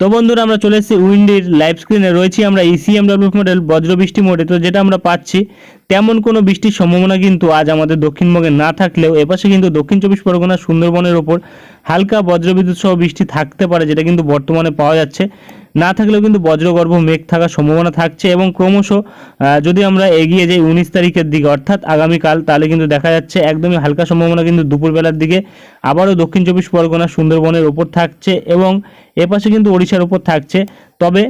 তো বন্ধুরা, আমরা চলে এসেছি উইন্ডির লাইভ স্ক্রিনে রয়েছি আমরা E ইসিএমডব্লিউ মডেল বজ্র বৃষ্টি মোডে তো যেটা আমরা পাচ্ছি, তেমন কোনো বৃষ্টির সম্ভাবনা কিন্তু আজ আমাদের দক্ষিণবঙ্গে না থাকলেও এপাশে কিন্তু দক্ষিণ চব্বিশ পরগনা, সুন্দরবনের ওপর হালকা বজ্রবিদ্যুৎ সহ বৃষ্টি থাকতে পারে, যেটা কিন্তু বর্তমানে পাওয়া যাচ্ছে। না থাকলেও কিন্তু বজ্রগর্ভ মেঘ থাকার সম্ভাবনা থাকছে এবং ক্রমশ যদি আমরা এগিয়ে যাই উনিশ তারিখের দিকে, অর্থাৎ আগামীকাল, তাহলে কিন্তু দেখা যাচ্ছে একদমই হালকা সম্ভাবনা কিন্তু দুপুরবেলার দিকে আবারও দক্ষিণ চব্বিশ পরগনা, সুন্দরবনের ওপর থাকছে এবং এপাশে কিন্তু ওড়িশার ওপর থাকছে। তবে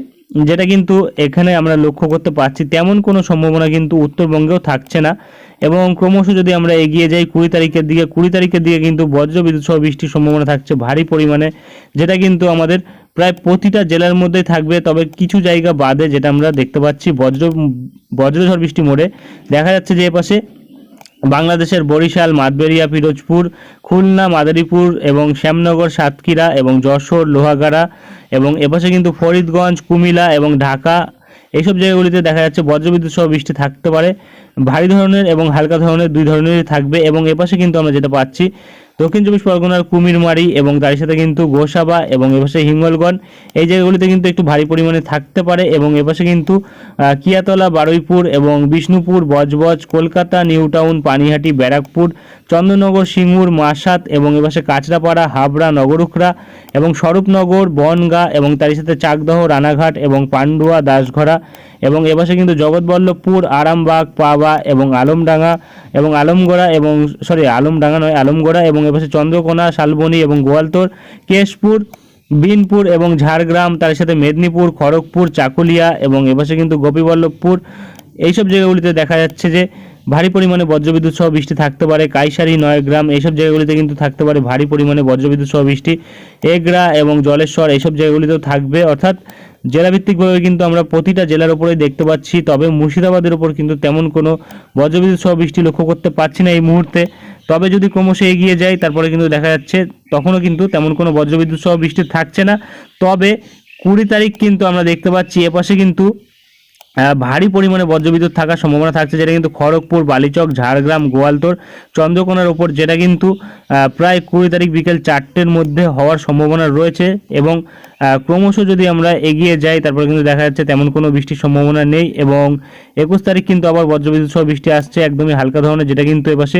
যেটা কিন্তু এখানে আমরা লক্ষ্য করতে পারছি, তেমন কোনো সম্ভাবনা কিন্তু উত্তরবঙ্গেও থাকছে না এবং ক্রমশ যদি আমরা এগিয়ে যাই কুড়ি তারিখের দিকে, কুড়ি তারিখের দিকে কিন্তু বজ্র বিদ্যুৎ সহ বৃষ্টির সম্ভাবনা থাকছে ভারী পরিমাণে, যেটা কিন্তু আমাদের প্রায় প্রতিটা জেলার মধ্যেই থাকবে, তবে কিছু জায়গা বাদে যেটা আমরা দেখতে পাচ্ছি বজ্র, বজ্রঝড় বৃষ্টি মোড়ে। দেখা যাচ্ছে যে এপাশে বাংলাদেশের বরিশাল, মাদবেরিয়া, পিরোজপুর, খুলনা, মাদারীপুর এবং শ্যামনগর, সাতক্ষীরা এবং যশোর, লোহাগাড়া এবং এপাশে কিন্তু ফরিদগঞ্জ কুমিলা এবং ঢাকা। এইসব জায়গাগুলিতে দেখা যাচ্ছে বজ্রবিদ্যুৎ সহ বৃষ্টি থাকতে পারে। ভারী ধরনের এবং হালকা ধরনের দুই ধরনেরই থাকবে এবং এপাশে কিন্তু আমরা যেটা পাচ্ছি দক্ষিণ চব্বিশ পরগনার কুমিরমারি এবং তার সাথে কিন্তু গোসাবা এবং এপাশে হিঙ্গলগঞ্জ এই জায়গাগুলিতে কিন্তু একটু ভারী পরিমাণে থাকতে পারে এবং এপাশে কিন্তু কিয়াতলা, বারুইপুর এবং বিষ্ণুপুর, বজবজ, কলকাতা নিউ টাউন পানিহাটি, ব্যারাকপুর, চন্দননগর, সিঙ্গুর, মাসাত এবং এপাশে কাঁচরাপাড়া, হাবড়া, নগরুখরা এবং স্বরূপনগর, বনগা এবং তার সাথে চাকদহ, রানাঘাট এবং পান্ডুয়া দাসঘরা এবং এপাশে কিন্তু জগৎবল্লভপুর, আরামবাগ, পাবা এবং আলমডাঙ্গা এবং আলমগোড়া এবং সরি, আলমডাঙ্গা নয়, আলমগড়া এবং এপাশে চন্দ্রকোনা, শালবনী এবং গোয়ালতোর, কেশপুর, বিনপুর এবং ঝাড়গ্রাম, তার সাথে মেদিনীপুর, খড়গপুর, চাকুলিয়া এবং এপাশে কিন্তু গোপীবল্লভপুর। এইসব জায়গাগুলিতে দেখা যাচ্ছে যে ভারী পরিমাণে বজ্রবিদ্যুৎ সহ বৃষ্টি থাকতে পারে। কাইসারি, নয়গ্রাম এইসব জায়গাগুলিতে কিন্তু থাকতে পারে ভারী পরিমাণে বজ্রবিদ্যুৎ সহ বৃষ্টি। এগরা এবং জলেশ্বর এইসব জায়গাগুলিতেও থাকবে। অর্থাৎ জেলাভিত্তিকভাবে কিন্তু আমরা প্রতিটা জেলার ওপরেই দেখতে পাচ্ছি, তবে মুর্শিদাবাদের উপর কিন্তু তেমন কোনো বজ্রবিদ্যুৎ সহ বৃষ্টি লক্ষ্য করতে পারছি না এই মুহূর্তে। তবে যদি ক্রমশ এগিয়ে যায় তারপরে কিন্তু দেখা যাচ্ছে তখনও কিন্তু তেমন কোনো বজ্রবিদ্যুৎ সহ বৃষ্টি থাকছে না। তবে কুড়ি তারিখ কিন্তু আমরা দেখতে পাচ্ছি, এপাশে কিন্তু ভারী পরিমাণে বজ্রবিদ্যুৎ থাকার সম্ভাবনা থাকছে, যেটা কিন্তু খড়গপুর, বালিচক, ঝাড়গ্রাম, গোয়ালতোর, চন্দ্রকোনার ওপর, যেটা কিন্তু প্রায় কুড়ি তারিখ বিকেল চারটের মধ্যে হওয়ার সম্ভাবনা রয়েছে এবং ক্রমশ যদি আমরা এগিয়ে যাই, তারপরে কিন্তু দেখা যাচ্ছে তেমন কোনো বৃষ্টির সম্ভাবনা নেই এবং একুশ তারিখ কিন্তু আবার বজ্রবিদ্যুৎ সহ বৃষ্টি আসছে একদমই হালকা ধরনের, যেটা কিন্তু এপাশে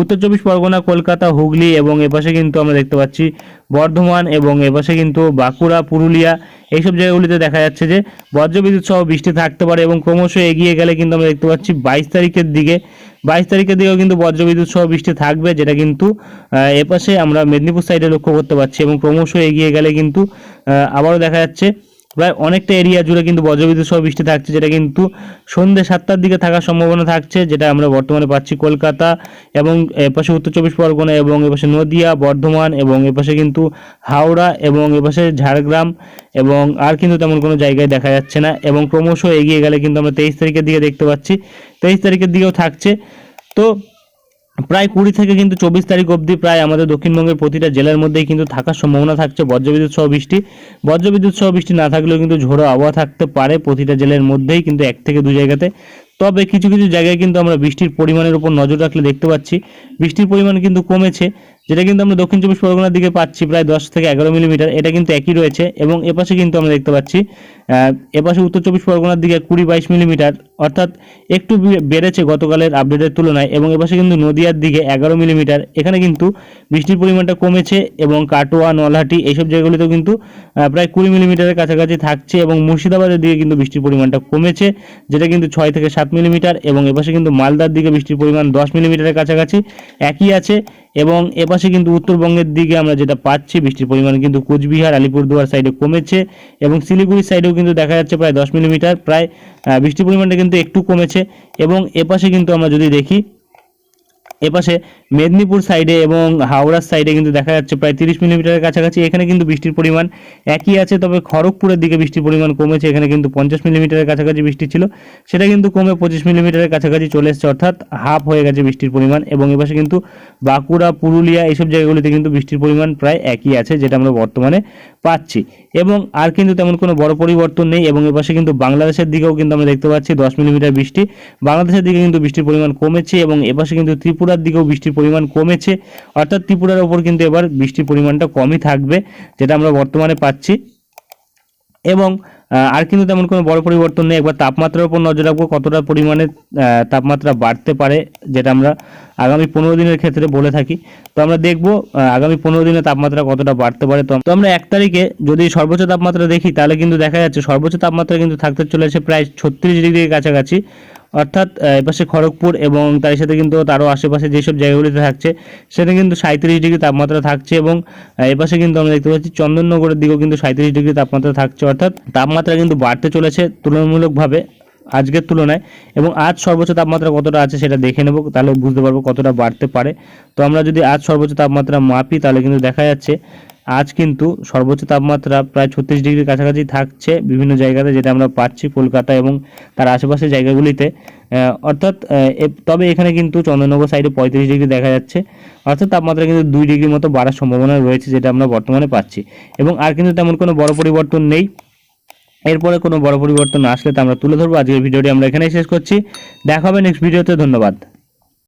উত্তর চব্বিশ পরগনা, কলকাতা, হুগলি এবং এপাশে কিন্তু আমরা দেখতে পাচ্ছি বর্ধমান এবং এপাশে কিন্তু বাঁকুড়া, পুরুলিয়া এইসব জায়গাগুলিতে দেখা যাচ্ছে যে বজ্রবিদ্যুৎ সহ বৃষ্টি থাকতে পারে এবং ক্রমশ এগিয়ে গেলে কিন্তু আমরা দেখতে পাচ্ছি বাইশ তারিখের দিকে, বাইশ তারিখের দিকেও কিন্তু বজ্রবিদ্যুৎ সহ বৃষ্টি থাকবে যেটা কিন্তু এপাশে আমরা মেদিনীপুর সাইডে লক্ষ্য করতে পারছি এবং ক্রমশ এগিয়ে গেলে কিন্তু আবারও দেখা যাচ্ছে প্রায় অনেকটা এরিয়া জুড়ে কিন্তু বজ্রবিদ্যুৎ সহ বৃষ্টি থাকছে, যেটা কিন্তু সন্ধ্যে সাতটার দিকে থাকার সম্ভাবনা থাকছে, যেটা আমরা বর্তমানে পাচ্ছি কলকাতা এবং এপাশে উত্তর চব্বিশ পরগনা এবং এপাশে নদিয়া, বর্ধমান এবং এপাশে কিন্তু হাওড়া এবং এপাশে ঝাড়গ্রাম এবং আর কিন্তু তেমন কোনো জায়গায় দেখা যাচ্ছে না এবং ক্রমশ এগিয়ে গেলে কিন্তু আমরা তেইশ তারিখের দিকে দেখতে পাচ্ছি, তেইশ তারিখের দিকেও থাকছে। তো প্রায় কুড়ি থেকে কিন্তু চব্বিশ তারিখ অবধি প্রায় আমাদের দক্ষিণবঙ্গের প্রতিটা জেলার মধ্যেই কিন্তু থাকার সম্ভাবনা থাকছে। বজ্রবিদ্যুৎ সহ বৃষ্টি। বজ্রবিদ্যুৎ সহ বৃষ্টি না থাকলেও কিন্তু ঝোড়ো আবহাওয়া থাকতে পারে প্রতিটা জেলার মধ্যেই কিন্তু এক থেকে দু জায়গাতে। তবে কিছু কিছু জায়গায় কিন্তু আমরা বৃষ্টির পরিমাণের উপর নজর রাখলে দেখতে পাচ্ছি। বৃষ্টির পরিমাণ কিন্তু কমেছে। যেটা কিন্তু আমরা দক্ষিণ চব্বিশ পরগনার দিকে পাচ্ছি প্রায় দশ থেকে এগারো মিলিমিটার, এটা কিন্তু একই রয়েছে এবং এপাশে কিন্তু আমরা দেখতে পাচ্ছি এপাশে উত্তর চব্বিশ পরগনার দিকে কুড়ি বাইশ মিলিমিটার, অর্থাৎ একটু বেড়েছে গতকালের আপডেটের তুলনায় এবং এপাশে কিন্তু নদিয়ার দিকে এগারো মিলিমিটার, এখানে কিন্তু বৃষ্টির পরিমাণটা কমেছে এবং কাটোয়া, নলহাটি এইসব জায়গাগুলিতেও কিন্তু প্রায় কুড়ি মিলিমিটারের কাছাকাছি থাকছে এবং মুর্শিদাবাদের দিকে কিন্তু বৃষ্টির পরিমাণটা কমেছে, যেটা কিন্তু ছয় থেকে সাত মিলিমিটার এবং এপাশে কিন্তু মালদার দিকে বৃষ্টির পরিমাণ দশ মিলিমিটারের কাছাকাছি একই আছে। এবং এপাশে কিন্তু উত্তরবঙ্গের দিকে আমরা যেটা পাচ্ছি, বৃষ্টির পরিমাণ কিন্তু কোচবিহার, আলিপুরদুয়ার সাইডে কমেছে এবং শিলিগুড়ির সাইডেও কিন্তু দেখা যাচ্ছে প্রায় দশ মিলিমিটার, প্রায় বৃষ্টির পরিমাণটা কিন্তু একটু কমেছে এবং এপাশে কিন্তু আমরা যদি দেখি এপাশে মেদিনীপুর সাইডে এবং হাওড়ার সাইডে কিন্তু দেখা যাচ্ছে প্রায় তিরিশ মিলিমিটারের কাছাকাছি। এখানে কিন্তু বৃষ্টির পরিমাণ একই আছে, তবে খড়গপুরের দিকে বৃষ্টির পরিমাণ কমেছে। এখানে কিন্তু পঞ্চাশ মিলিমিটারের কাছাকাছি বৃষ্টি ছিল। সেটা কিন্তু কমে পঁচিশ মিলিমিটারের কাছাকাছি চলে এসেছে, অর্থাৎ হাফ হয়ে গেছে বৃষ্টির পরিমাণ। এবং এপাশে কিন্তু বাঁকুড়া, পুরুলিয়া এইসব জায়গাগুলিতে কিন্তু বৃষ্টির পরিমাণ প্রায় একই আছে, যেটা আমরা বর্তমানে পাচ্ছি। এবং আর কিন্তু তেমন কোনো বড় পরিবর্তন নেই এবং এপাশে কিন্তু বাংলাদেশের দিকেও কিন্তু আমরা দেখতে পাচ্ছি দশ মিলিমিটার বৃষ্টি। বাংলাদেশের দিকে কিন্তু বৃষ্টির পরিমাণ কমেছে এবং এপাশে কিন্তু ত্রিপুরার দিকেও বৃষ্টির পরিমাণ কমেছে। অর্থাৎ ত্রিপুরার ওপর কিন্তু এবার বৃষ্টির পরিমাণটা কমই থাকবে, যেটা আমরা বর্তমানে পাচ্ছি। এবং আর কিন্তু তেমন কোনো বড় পরিবর্তন নেই। একবার তাপমাত্রার উপর নজর রাখব, কতটা পরিমাণে তাপমাত্রা বাড়তে পারে, যেটা আমরা আগামী পনেরো দিনের ক্ষেত্রে বলে থাকি। তো আমরা দেখব আগামী পনেরো দিনে তাপমাত্রা কতটা বাড়তে পারে। তো আমরা এক তারিখে যদি সর্বোচ্চ তাপমাত্রা দেখি, তাহলে কিন্তু দেখা যাচ্ছে সর্বোচ্চ তাপমাত্রা কিন্তু থাকতে চলেছে প্রায় ছত্রিশ ডিগ্রির কাছাকাছি। অর্থাৎ এপাশে খড়গপুর এবং তার সাথে কিন্তু তারও আশেপাশে যেসব জায়গাগুলিতে থাকছে সেটা কিন্তু সাঁত্রিশ ডিগ্রি তাপমাত্রা থাকছে এবং এপাশে কিন্তু আমরা দেখতে পাচ্ছি চন্দননগরের দিকেও কিন্তু সাঁত্রিশ ডিগ্রি তাপমাত্রা থাকছে। অর্থাৎ, তাপমাত্রা কিন্তু বাড়তে চলেছে তুলনামূলকভাবে আজকের তুলনায় এবং আজ সর্বোচ্চ তাপমাত্রা কতটা আছে সেটা দেখে নেব, তাহলে বুঝতে পারব কতটা বাড়তে পারে। তো আমরা যদি আজ সর্বোচ্চ তাপমাত্রা মাপি, তাহলে কিন্তু দেখা যাচ্ছে আজ কিন্তু সর্বোচ্চ তাপমাত্রা প্রায় ছত্রিশ ডিগ্রির কাছাকাছি থাকছে বিভিন্ন জায়গাতে যেটা আমরা পাচ্ছি কলকাতা এবং তার আশেপাশের জায়গাগুলিতে। অর্থাৎ তবে এখানে কিন্তু চন্দননগর সাইডে পঁয়ত্রিশ ডিগ্রি দেখা যাচ্ছে। অর্থাৎ তাপমাত্রা কিন্তু দুই ডিগ্রি মতো বাড়ার সম্ভাবনা রয়েছে যেটা আমরা বর্তমানে পাচ্ছি। এবং আর কিন্তু তেমন কোনো বড় পরিবর্তন নেই। এরপরে কোনো বড় পরিবর্তন আসলে তা আমরা তুলে ধরবো। আজকের ভিডিওটি আমরা এখানেই শেষ করছি। দেখা হবে নেক্সট ভিডিওতে ধন্যবাদ।